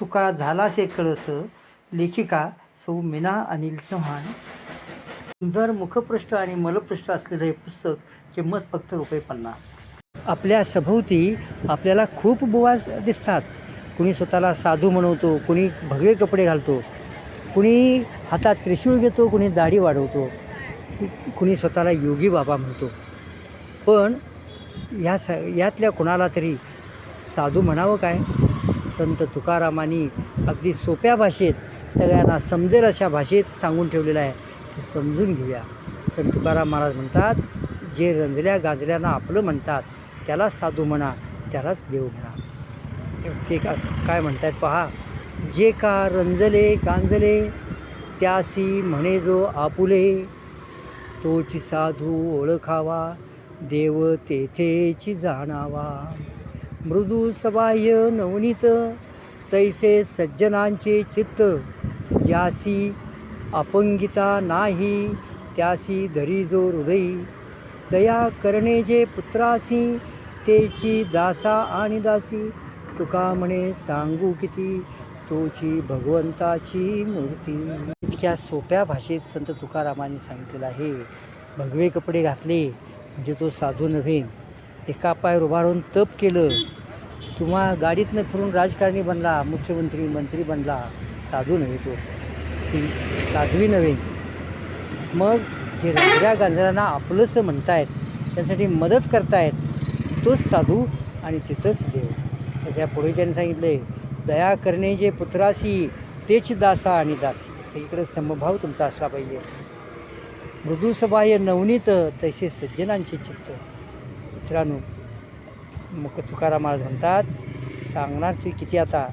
तुका झालासे कळस लेखिका सौ मीना अनिल चव्हाण. सुंदर मुखपृष्ठ आणि मलपृष्ठ असलेलं हे पुस्तक किंमत फक्त रुपये पन्नास. आपल्या सभोवती आपल्याला खूप बुवा दिसतात. कुणी स्वतःला साधू म्हणवतो कुणी भगवे कपडे घालतो कुणी हातात त्रिशूळ घेतो कुणी दाढी वाढवतो कुणी स्वतःला योगी बाबा म्हणतो. पण या स यातल्या कुणाला तरी साधू म्हणावं काय? संत तुकारामांनी अगदी सोप्या भाषेत सगळ्यांना समजेल अशा भाषेत सांगून ठेवलेलं आहे. ते समजून घेऊया. संत तुकाराम महाराज म्हणतात जे रंजल्या गाजल्यानं आपलं म्हणतात त्याला साधू म्हणा त्यालाच देव म्हणा. ते का काय म्हणतात पहा. जे का रंजले गांजले त्यासी म्हणे जो आपुले तोची साधू ओळखावा देव तेथेची जाणावा. मृदू सबाह्य नवनीत तैसे सज्जनांचे चित्त ज्यासी अपंगिता नाही त्यासी धरी जो हृदयी. दया करणे जे पुत्रासी तेची दासा आणि दासी. तुका म्हणे सांगू किती? तोची भगवंताची मूर्ती. इतक्या सोप्या भाषेत संत तुकारामांनी सांगितलेलं आहे. भगवे कपडे घातले म्हणजे तो साधू नव्हे. एका पाय उभारून तप केलं किंवा गाडीतनं फिरून राजकारणी बनला मुख्यमंत्री मंत्री बनला साधू नव्हे तो. ती साध्वी नव्हे. मग जे रंगऱ्या गांजरांना आपलंसं म्हणतायत त्यासाठी मदत करतायत तोच साधू आणि तिथंच देव. त्याच्या पुढे त्यांनी सांगितलं आहे दया करणे जे पुत्रासी तेच दासा आणि दासी. सगळीकडे समभाव तुमचा असला पाहिजे. मृदुसभा सबाह्य नवनीत तसे सज्जनांचे चित्त. मित्रांनो मग तुकाराम महाराज म्हणतात सांगणार ते किती आता?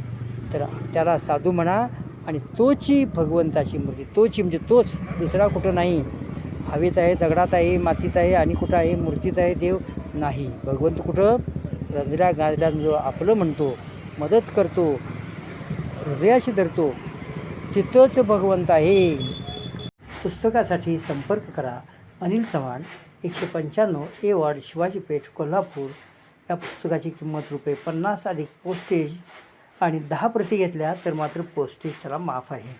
तर त्याला साधू म्हणा आणि तोची भगवंताची मूर्ती तोची म्हणजे तोच दुसरा कुठं नाही. हवेत आहे दगडात आहे मातीत आहे आणि कुठं आहे मूर्तीत आहे देव नाही. भगवंत कुठं? रंजल्या गाजल्या जो आपलं म्हणतो मदत करतो हृदयाशी धरतो तिथंच भगवंत आहे. पुस्तकासाठी संपर्क करा. अनिल चव्हाण एकशे पंच्याण्णव ए वॉर्ड शिवाजी पेठ कोल्हापूर. या पुस्तकाची किंमत रुपये पन्नास अधिक पोस्टेज आणि दहा प्रती घेतल्या तर मात्र पोस्टेज त्याला माफ आहे.